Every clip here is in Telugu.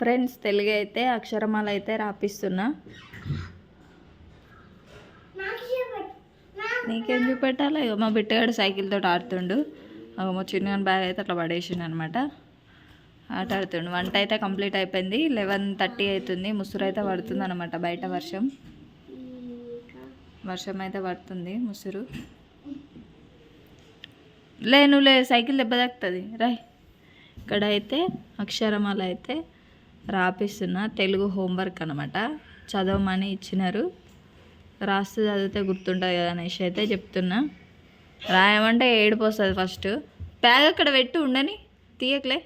ఫ్రెండ్స్ తెలుగు అయితే అక్షరమాల అయితే రాపిస్తున్నా. నీకేం చూపెట్టాలి? ఇగో మా బిట్టగాడు సైకిల్తో ఆడుతుండు. అగో మా చిన్న బ్యాగ్ అయితే అట్లా పడేసిండు అనమాట ఆట ఆడుతుండు. వంట అయితే కంప్లీట్ అయిపోయింది. లెవెన్ థర్టీ అవుతుంది ముసురు అయితే పడుతుంది అనమాట బయట వర్షం. వర్షం అయితే పడుతుంది ముసురు. లే నువ్వు లే సైకిల్ దెబ్బ తాకుతుంది రాయ్. ఇక్కడ అయితే అక్షరమాల అయితే రాపిస్తున్న తెలుగు హోంవర్క్ అనమాట చదవమని ఇచ్చినారు. రాస్తే చదివితే గుర్తుంటుంది కదా అనేసి అయితే చెప్తున్నా. రాయమంటే ఏడిపోస్తుంది ఫస్ట్. బ్యాగ్ అక్కడ పెట్టి ఉండని. తీయకలే.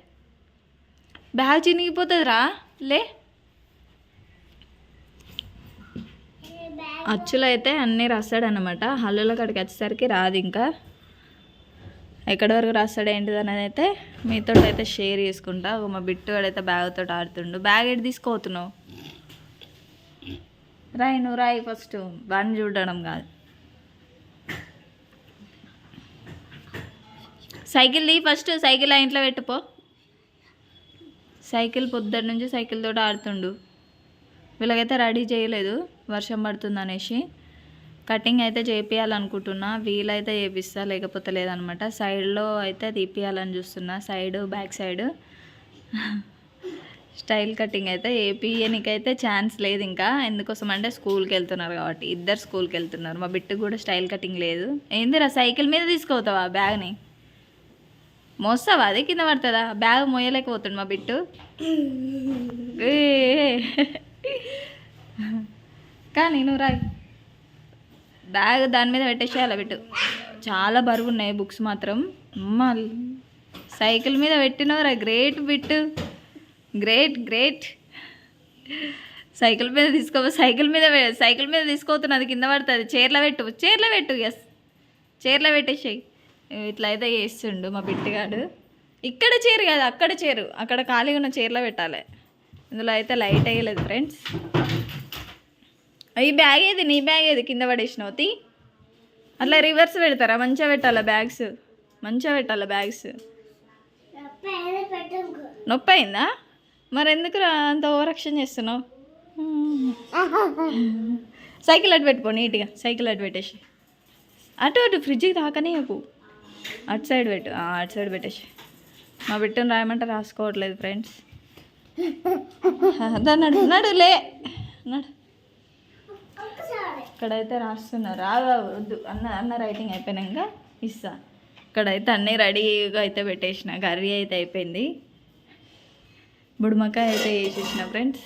బ్యాగ్ చినిగిపోతుంది రా. లే. అచ్చులు అయితే అన్నీ రాస్తాడనమాట హల్లుల కాడికి వచ్చేసరికి రాదు ఇంకా ఎక్కడి వరకు రాస్తాడు ఏంటిది అనేది అయితే మీతో అయితే షేర్ చేసుకుంటా. ఒక మా బిట్టు అయితే బ్యాగ్తో ఆడుతుండు. బ్యాగ్ ఎటు తీసుకోతున్నావు రాయి నువ్వు రాయి ఫస్ట్. వాడిని చూడడం కాదు. సైకిల్ తీ ఫస్ట్. సైకిల్ ఆ ఇంట్లో పెట్టుపో సైకిల్ పొద్దున్న నుంచి సైకిల్ తోటి ఆడుతుండు. వీళ్ళకైతే రెడీ చేయలేదు. వర్షం పడుతుంది అనేసి. కటింగ్ అయితే చేపియాలనుకుంటున్నా వీలైతే చేపిస్తా లేకపోతే లేదనమాట. సైడ్లో అయితే తీపియాలని చూస్తున్నా side back side. Style cutting అయితే ఏపీయనికైతే ఛాన్స్ లేదు ఇంకా ఎందుకోసం అంటే స్కూల్కి వెళ్తున్నారు కాబట్టి ఇద్దరు స్కూల్కి వెళ్తున్నారు మా బిట్టుకు కూడా స్టైల్ కటింగ్ లేదు. ఏందిరా సైకిల్ మీద తీసుకోతావా బ్యాగ్ని? మోస్తావా? అది కింద పడుతుందా? బ్యాగ్ మోయలేకపోతుంది మా బిట్టు. కానీ నువ్వు రాయి బ్యాగ్ దాని మీద పెట్టేసేయాలా పెట్టు. చాలా బరువు ఉన్నాయి బుక్స్ మాత్రం. అమ్మ సైకిల్ మీద పెట్టినవరా great Bittu. Great great. Cycle మీద తీసుకో సైకిల్ మీద సైకిల్ మీద తీసుకోతున్నది కింద పడుతుంది. చీరలో పెట్టు చీరలో పెట్టు ఎస్ చీరలో పెట్టేసేయి. ఇట్లా అయితే చేస్తుండు మా బిట్టుగాడు. ఇక్కడ చీర కాదు అక్కడ చీరు. అక్కడ ఖాళీగా ఉన్న చీరలో పెట్టాలి. ఇందులో అయితే లైట్ వేయలేదు ఫ్రెండ్స్ ఈ బ్యాగ్ ఏది? నీ బ్యాగ్ ఏది? కింద పడేసినావు తీ. అట్లా రివర్స్ పెడతారా? మంచిగా పెట్టాలా బ్యాగ్స్ మంచిగా పెట్టాలా బ్యాగ్స్ నొప్పి అయిందా మరి ఎందుకు అంత ఓవరాక్షన్ చేస్తున్నావు? సైకిల్ అటు పెట్టుకో నీట్గా. సైకిల్ అటు పెట్టేసి. అటు అటు ఫ్రిడ్జ్కి తాకనే చెప్పు. అటు సైడ్ పెట్టు. అటు సైడ్ పెట్టేసి. మా బిడ్డను రాయమంటే రాసుకోవట్లేదు ఫ్రెండ్స్ నడు నడు లే నడు. అక్కడైతే రాస్తున్నారు రాగా వద్దు. అన్న అన్న రైటింగ్ అయిపోయినాక ఇస్తా. ఇక్కడైతే అన్నీ రెడీగా అయితే పెట్టేసిన. కర్రీ అయితే అయిపోయింది. బుడుమకాయ అయితే వేసేసిన ఫ్రెండ్స్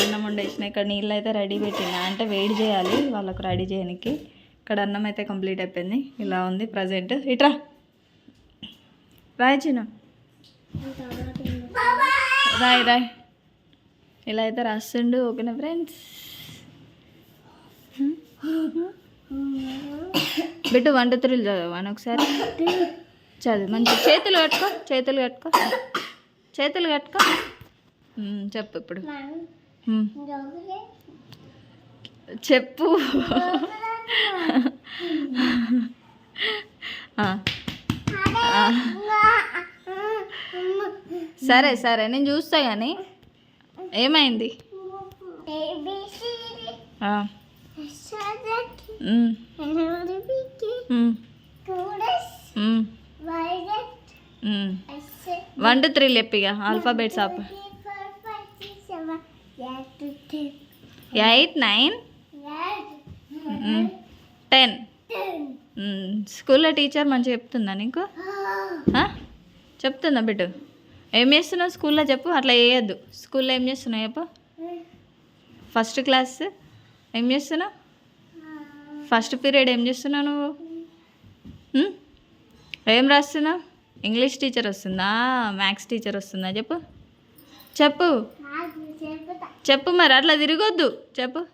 అన్నం వండేసిన. ఇక్కడ నీళ్ళు అయితే రెడీ పెట్టిన. అంటే వేడి చేయాలి వాళ్ళకు రెడీ చేయడానికి ఇక్కడ అన్నం అయితే కంప్లీట్ అయిపోయింది. ఇలా ఉంది ప్రజెంట్ ఇట్రా. రాయి చిన్న. రాయ్ రాయ్. ఇలా అయితే రాస్తుండు ఓకేనా ఫ్రెండ్స్ బిడ్డు వన్ టూ త్రీలు చదువు అని ఒకసారి? చదువు మంచి చేతులు కట్టుకో చేతులు కట్టుకో. చేతులు కట్టుకో. చెప్పు ఇప్పుడు. చెప్పు. సరే సరే నేను చూస్తా కానీ ఏమైంది? వన్ టూ త్రీ లెప్పిగా ఆల్ఫాబెట్స్ ఆప్. Eight nine? టెన్. స్కూల్లో టీచర్ మంచిగా చెప్తుందా నీకు? చెప్తుందా బిడ్డు? ఏం చేస్తున్నావు స్కూల్లో చెప్పు అట్లా వేయద్దు స్కూల్లో ఏం చేస్తున్నావు చెప్పు. ఫస్ట్ క్లాస్ ఏం చేస్తున్నావు? ఫస్ట్ పీరియడ్ ఏం చేస్తున్నావు నువ్వు? ఏం రాస్తున్నావు? ఇంగ్లీష్ టీచర్ వస్తుందా? మ్యాథ్స్ టీచర్ వస్తుందా? చెప్పు. చెప్పు. చెప్పు మరి అట్లా తిరగొద్దు. చెప్పు.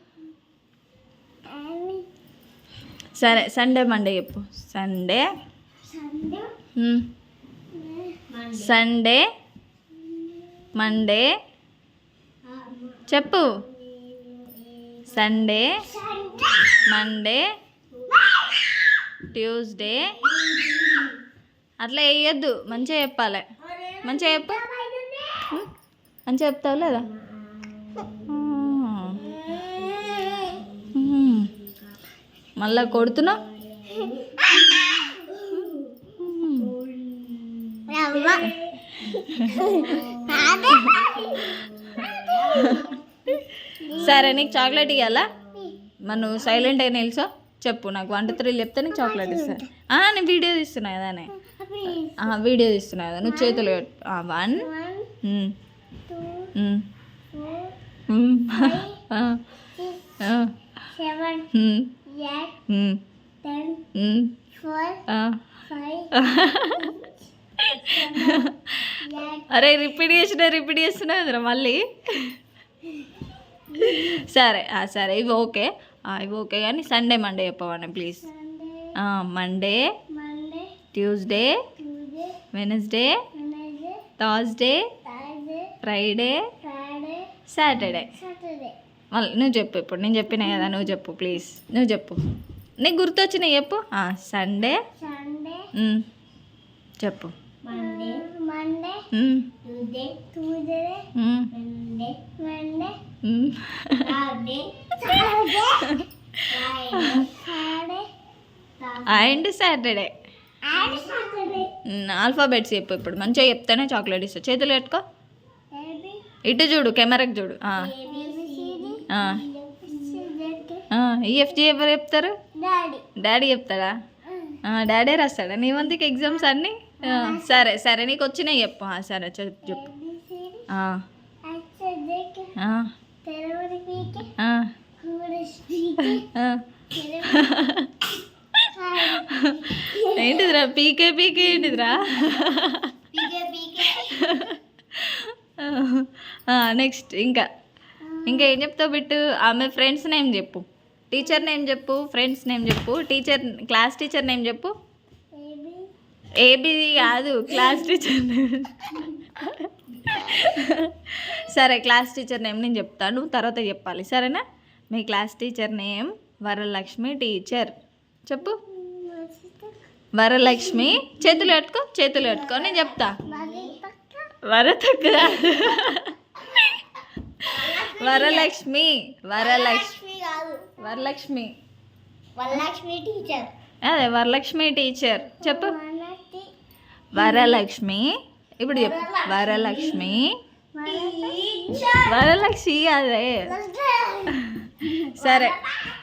సరే సండే మండే చెప్పు. సండే. Sunday Monday. చెప్పు. సండే. Monday Tuesday. అట్లా వేయద్దు మంచిగా చెప్పాలి. మంచిగా చెప్పు? అని చెప్తావు లేదా. మళ్ళా కొడుతున్నావు సరే నీకు చాక్లెట్ ఇవ్వాలా మరి నువ్వు సైలెంట్ అయిన నిల్చో. చెప్పు నాకు వన్ టూ త్రీ చెప్తే నీకు చాక్లెట్ ఇస్తాను ఆ, నేను వీడియో తీస్తున్నా కదానే వీడియో తీస్తున్నా కదా. నువ్వు చేతులు వన్. అరే రిపీట్ చేసిన రిపీట్ చేస్తున్నా మళ్ళీ. సరే సరే. ఇవి ఓకే. ఇవి ఓకే కానీ Sunday Monday చెప్పవండి please Monday Tuesday Wednesday Thursday Friday Saturday. మళ్ళీ నువ్వు చెప్పు ఇప్పుడు నేను చెప్పినా కదా నువ్వు చెప్పు ప్లీజ్ నువ్వు చెప్పు. నీకు గుర్తొచ్చినాయి చెప్పు. సండే సండే చెప్పు. మండే అండ్ సాటర్డే ఆల్ఫాబెట్స్ చెప్పు ఇప్పుడు. మంచిగా చెప్తేనే చాక్లెట్ ఇస్తా. చేతులు పెట్టుకో ఇటు చూడు కెమెరాకి చూడు. ఈఎఫ్జి ఎవరు చెప్తారు? డాడీ డాడీ చెప్తాడా? డాడీ రాస్తాడా? నీ వంతుకి ఎగ్జామ్స్ అన్నీ? ఆ, సరే సరే నీకు వచ్చినాయి చెప్పు సరే చెప్పు చెప్పు. ఏంటిదిరా? పీకే పీకే ఏంటిదిరా? నెక్స్ట్ ఇంకా. ఇంకా ఏం చెప్తావు బిట్టు? ఆమె ఫ్రెండ్స్ నేమ్ చెప్పు. టీచర్ నేమ్ చెప్పు ఫ్రెండ్స్ నేమ్ చెప్పు. టీచర్ క్లాస్ టీచర్ నేమ్ చెప్పు. ఏబి కాదు క్లాస్ టీచర్ నేమ్. సరే క్లాస్ టీచర్ నేమ్ నేను చెప్తాను తర్వాత చెప్పాలి. సరేనా? మీ class teacher name Varalakshmi teacher. చెప్పు. వరలక్ష్మి. చేతులు పెట్టుకో చేతులు పెట్టుకో నేను చెప్తా. వరతక్క. వరలక్ష్మి వరలక్ష్మి. వరలక్ష్మి. వరలక్ష్మి టీచర్. అదే వరలక్ష్మి టీచర్. చెప్పు. వరలక్ష్మి. ఇప్పుడు చెప్పు. వరలక్ష్మి వరలక్ష్మి. అదే. సరే.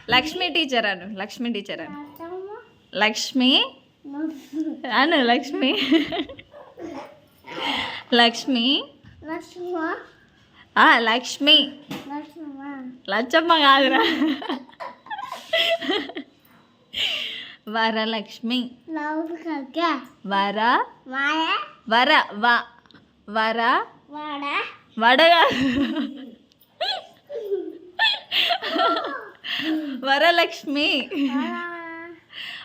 లక్ష్మి టీచర్ అను. లక్ష్మి టీచర్ అను. లక్ష్మి? అను లక్ష్మి. లక్ష్మి? లక్ష్మ. లచ్చమ్మ కాదురా. వరలక్ష్మి. వర? వర వ. వర? వాడ. వరలక్ష్మి.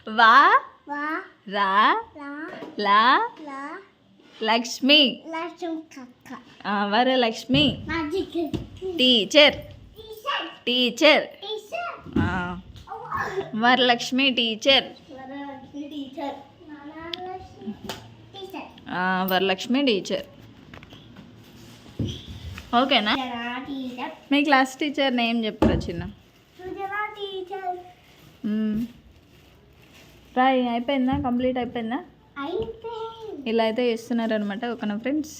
వా రా లా Lakshmi. Varalakshmi. Teacher. Teacher. Varalakshmi teacher. Varalakshmi teacher. ఓకేనా? మీ క్లాస్ టీచర్ నేమ్ చెప్పురా చిన్న. రాయ్ అయిపోయిందా? కంప్లీట్ అయిపోయిందా? అయిపోయింది. ఇలా అయితే చేస్తున్నారనమాట ఓకేనా ఫ్రెండ్స్?